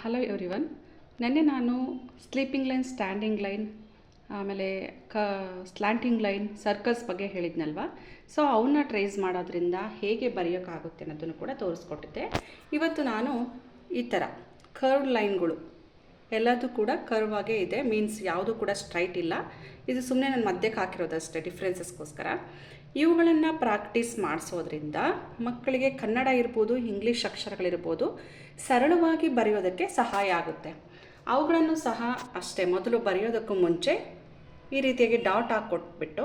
Hello everyone ನೆನ್ನೆ ನಾನು sleeping line standing line ಆಮೇಲೆ ಕ ಸ್ಲ್ಯಾಂಟಿಂಗ್ ಲೈನ್ ಸರ್ಕಲ್ಸ್ ಬಗ್ಗೆ ಹೇಳಿದ್ನಲ್ವ? ಸೊ ಅವನ್ನ ಟ್ರೇಸ್ ಮಾಡೋದ್ರಿಂದ ಹೇಗೆ ಬರೆಯೋಕ್ಕಾಗುತ್ತೆ ಅನ್ನೋದನ್ನು ಕೂಡ ತೋರಿಸ್ಕೊಟ್ಟಿದ್ದೆ. ಇವತ್ತು ನಾನು ಈ ಥರ ಕರ್ವ್ ಲೈನ್ಗಳು ಎಲ್ಲದೂ ಕೂಡ ಕರ್ವ್ ಆಗೇ ಇದೆ. ಮೀನ್ಸ್ ಯಾವುದು ಕೂಡ ಸ್ಟ್ರೈಟ್ ಇಲ್ಲ. ಇದು ಸುಮ್ಮನೆ ನಾನು ಮಧ್ಯಕ್ಕೆ ಹಾಕಿರೋದಷ್ಟೇ ಡಿಫ್ರೆನ್ಸಸ್ಗೋಸ್ಕರ ಇವುಗಳನ್ನು ಪ್ರಾಕ್ಟೀಸ್ ಮಾಡಿಸೋದ್ರಿಂದ ಮಕ್ಕಳಿಗೆ ಕನ್ನಡ ಇರ್ಬೋದು ಇಂಗ್ಲೀಷ್ ಅಕ್ಷರಗಳಿರ್ಬೋದು, ಸರಳವಾಗಿ ಬರೆಯೋದಕ್ಕೆ ಸಹಾಯ ಆಗುತ್ತೆ. ಅವುಗಳನ್ನು ಸಹ ಅಷ್ಟೇ, ಮೊದಲು ಬರೆಯೋದಕ್ಕೂ ಮುಂಚೆ ಈ ರೀತಿಯಾಗಿ ಡಾಟ್ ಹಾಕ್ಕೊಟ್ಬಿಟ್ಟು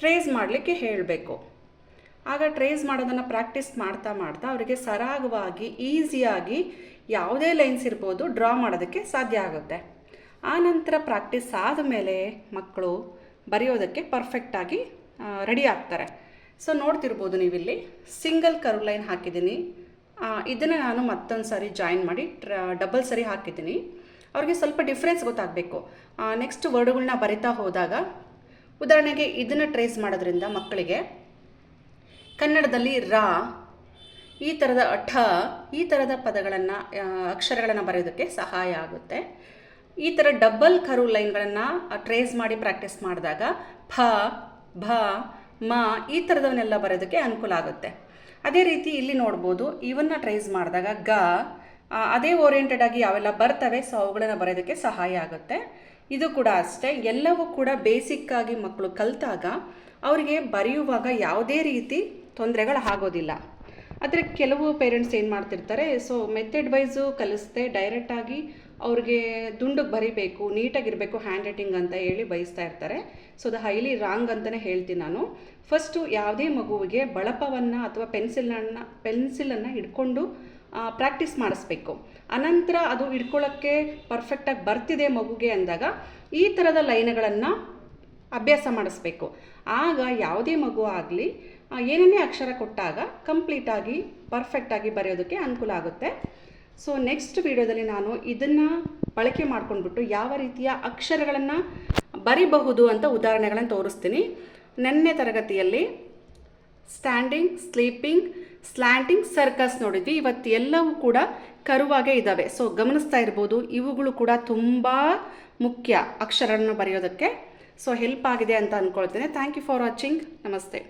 ಟ್ರೇಸ್ ಮಾಡಲಿಕ್ಕೆ ಹೇಳಬೇಕು. ಆಗ ಟ್ರೇಸ್ ಮಾಡೋದನ್ನು ಪ್ರಾಕ್ಟೀಸ್ ಮಾಡ್ತಾ ಮಾಡ್ತಾ ಅವರಿಗೆ ಸರಾಗವಾಗಿ ಈಸಿಯಾಗಿ ಯಾವುದೇ ಲೈನ್ಸ್ ಇರ್ಬೋದು, ಡ್ರಾ ಮಾಡೋದಕ್ಕೆ ಸಾಧ್ಯ ಆಗುತ್ತೆ. ಆ ನಂತರ ಪ್ರಾಕ್ಟೀಸ್ ಆದಮೇಲೆ ಮಕ್ಕಳು ಬರೆಯೋದಕ್ಕೆ ಪರ್ಫೆಕ್ಟಾಗಿ ರೆಡಿ ಆಗ್ತಾರೆ. ಸೊ ನೋಡ್ತಿರ್ಬೋದು ನೀವಿಲ್ಲಿ ಸಿಂಗಲ್ ಕರ್ವ್ ಲೈನ್ ಹಾಕಿದ್ದೀನಿ. ಇದನ್ನು ನಾನು ಮತ್ತೊಂದು ಸಾರಿ ಜಾಯಿನ್ ಮಾಡಿ ಡಬಲ್ ಸರಿ ಹಾಕಿದ್ದೀನಿ. ಅವ್ರಿಗೆ ಸ್ವಲ್ಪ ಡಿಫ್ರೆನ್ಸ್ ಗೊತ್ತಾಗಬೇಕು. ನೆಕ್ಸ್ಟ್ ವರ್ಡ್ಗಳನ್ನ ಬರಿತಾ ಹೋದಾಗ, ಉದಾಹರಣೆಗೆ ಇದನ್ನು ಟ್ರೇಸ್ ಮಾಡೋದ್ರಿಂದ ಮಕ್ಕಳಿಗೆ ಕನ್ನಡದಲ್ಲಿ ರಾ ಈ ಥರದ ಠ ಈ ಥರದ ಪದಗಳನ್ನು ಅಕ್ಷರಗಳನ್ನು ಬರೆಯೋದಕ್ಕೆ ಸಹಾಯ ಆಗುತ್ತೆ. ಈ ಥರ ಡಬ್ಬಲ್ ಕರು ಲೈನ್ಗಳನ್ನು ಟ್ರೇಸ್ ಮಾಡಿ ಪ್ರಾಕ್ಟೀಸ್ ಮಾಡಿದಾಗ ಫ ಭ, ಮ ಈ ಥರದವನ್ನೆಲ್ಲ ಬರೋದಕ್ಕೆ ಅನುಕೂಲ ಆಗುತ್ತೆ. ಅದೇ ರೀತಿ ಇಲ್ಲಿ ನೋಡ್ಬೋದು, ಇವನ್ನ ಟ್ರೇಸ್ ಮಾಡಿದಾಗ ಗ ಅದೇ ಓರಿಯೆಂಟೆಡ್ ಆಗಿ ಯಾವೆಲ್ಲ ಬರ್ತವೆ ಸೊ ಅವುಗಳನ್ನು ಬರೋದಕ್ಕೆ ಸಹಾಯ ಆಗುತ್ತೆ. ಇದು ಕೂಡ ಅಷ್ಟೇ, ಎಲ್ಲವೂ ಕೂಡ ಬೇಸಿಕ್ ಆಗಿ ಮಕ್ಕಳು ಕಲಿತಾಗ ಅವರಿಗೆ ಬರೆಯುವಾಗ ಯಾವುದೇ ರೀತಿ ತೊಂದರೆಗಳು ಆಗೋದಿಲ್ಲ. ಆದರೆ ಕೆಲವು ಪೇರೆಂಟ್ಸ್ ಏನು ಮಾಡ್ತಿರ್ತಾರೆ ಸೊ ಮೆಥಡ್ ವೈಸು ಕಲಿಸ್ದೆ ಡೈರೆಕ್ಟಾಗಿ ಅವ್ರಿಗೆ ದುಂಡಗೆ ಬರಿಬೇಕು, ನೀಟಾಗಿರಬೇಕು ಹ್ಯಾಂಡ್ ರೈಟಿಂಗ್ ಅಂತ ಹೇಳಿ ಬಯಸ್ತಾ ಇರ್ತಾರೆ. ಸೊ ಅದು ಹೈಲಿ ರಾಂಗ್ ಅಂತಲೇ ಹೇಳ್ತೀನಿ ನಾನು. ಫಸ್ಟು ಯಾವುದೇ ಮಗುವಿಗೆ ಬಳಪವನ್ನು ಅಥವಾ ಪೆನ್ಸಿಲನ್ನು ಪೆನ್ಸಿಲನ್ನು ಹಿಡ್ಕೊಂಡು ಪ್ರಾಕ್ಟೀಸ್ ಮಾಡಿಸ್ಬೇಕು. ಅನಂತರ ಅದು ಹಿಡ್ಕೊಳ್ಳೋಕ್ಕೆ ಪರ್ಫೆಕ್ಟಾಗಿ ಬರ್ತಿದೆ ಮಗುಗೆ ಅಂದಾಗ ಈ ಥರದ ಲೈನ್ಗಳನ್ನು ಅಭ್ಯಾಸ ಮಾಡಿಸ್ಬೇಕು. ಆಗ ಯಾವುದೇ ಮಗು ಆಗಲಿ ಏನೇನೇ ಅಕ್ಷರ ಕೊಟ್ಟಾಗ ಕಂಪ್ಲೀಟಾಗಿ ಪರ್ಫೆಕ್ಟಾಗಿ ಬರೆಯೋದಕ್ಕೆ ಅನುಕೂಲ ಆಗುತ್ತೆ. ಸೊ ನೆಕ್ಸ್ಟ್ ವಿಡಿಯೋದಲ್ಲಿ ನಾನು ಇದನ್ನು ಬಳಕೆ ಮಾಡ್ಕೊಂಡ್ಬಿಟ್ಟು ಯಾವ ರೀತಿಯ ಅಕ್ಷರಗಳನ್ನು ಬರಿಬಹುದು ಅಂತ ಉದಾಹರಣೆಗಳನ್ನು ತೋರಿಸ್ತೀನಿ. ನೆನ್ನೆ ತರಗತಿಯಲ್ಲಿ ಸ್ಟ್ಯಾಂಡಿಂಗ್ ಸ್ಲೀಪಿಂಗ್ ಸ್ಲ್ಯಾಂಟಿಂಗ್ ಸರ್ಕಸ್ ನೋಡಿದ್ವಿ. ಇವತ್ತು ಎಲ್ಲವೂ ಕೂಡ ಕರುವಾಗೆ ಇದ್ದಾವೆ ಸೊ ಗಮನಿಸ್ತಾ ಇರ್ಬೋದು, ಇವುಗಳು ಕೂಡ ತುಂಬ ಮುಖ್ಯ ಅಕ್ಷರವನ್ನು ಬರೆಯೋದಕ್ಕೆ. ಸೊ ಹೆಲ್ಪ್ ಆಗಿದೆ ಅಂತ ಅಂದ್ಕೊಳ್ತೇನೆ ಥ್ಯಾಂಕ್ ಯು ಫಾರ್ ವಾಚಿಂಗ್ ನಮಸ್ತೆ